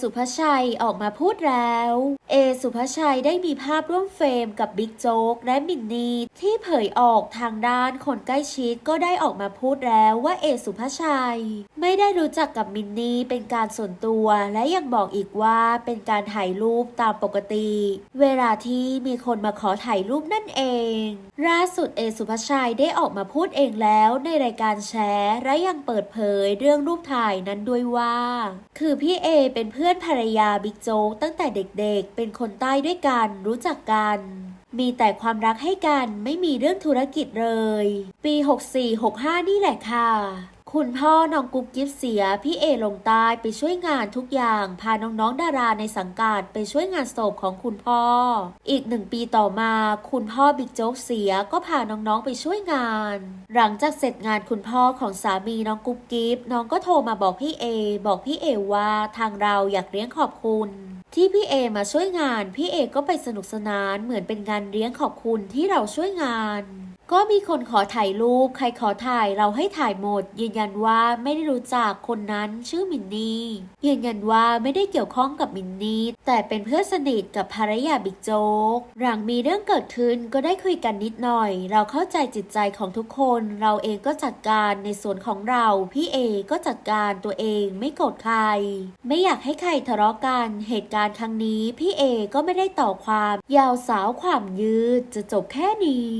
สุภาชัยออกมาพูดแล้ว เอสุภชัยได้มีภาพร่วมเฟรมกับบิ๊กโจ๊กและมินนี่ที่เผยออกทางด้านคนใกล้ชิดก็ได้ออกมาพูดแล้วว่าเอสุภชัย ไม่ได้รู้จักกับมินนี่เป็นการส่วนตัวและยังบอกอีกว่าเป็นการถ่ายรูปตามปกติ เวลาที่มีคนมาขอถ่ายรูปนั่นเองล่าสุดเอสุภชัยได้ออกมาพูดเองแล้วในรายการแชร์และยังเปิดเผยเรื่องรูปถ่ายนั้นด้วยว่า คือพี่เอเป็นเพื่อนภรรยาบิ๊กโจ๊กตั้งแต่เด็กๆเป็นคนใต้ด้วยกันรู้จักกัน มีแต่ความรักให้กันไม่มีเรื่องธุรกิจเลย ปี 64-65 นี่แหละค่ะ คุณพ่อน้องกุ๊บกิ๊บเสีย พี่เอลงใต้ไปช่วยงานทุกอย่าง พาน้องๆดาราในสังกัดไปช่วยงานศพของคุณพ่อ อีกหนึ่งปีต่อมา คุณพ่อบิ๊กโจ๊กเสียก็พาน้องๆไปช่วยงาน หลังจากเสร็จงานคุณพ่อของสามีน้องกุ๊บกิ๊บน้องก็โทรมาบอกพี่เอบอกพี่เอว่าทางเราอยากเลี้ยงขอบคุณ ที่พี่เอมาช่วยงาน พี่เอก็ไปสนุกสนานเหมือนเป็นงานเลี้ยงขอบคุณที่เราช่วยงาน ก็มีคนขอถ่ายรูป ใครขอถ่ายเราให้ถ่ายหมด ยืนยันว่าไม่ได้รู้จักคนนั้นชื่อมินนี่ยืนยันว่าไม่ได้เกี่ยวข้องกับมินนี่แต่เป็นเพื่อนสนิทกับภรรยาบิ๊กโจ๊กหลังมีเรื่องเกิดขึ้นก็ได้คุยกันนิดหน่อย เราเข้าใจจิตใจของทุกคน เราเองก็จัดการในส่วนของเรา พี่เอก็จัดการตัวเองไม่โกรธใคร ไม่อยากให้ใครทะเลาะกันเหตุการณ์ครั้งนี้ พี่เอก็ไม่ได้ต่อความ ยาวสาวความยืดจะจบแค่นี้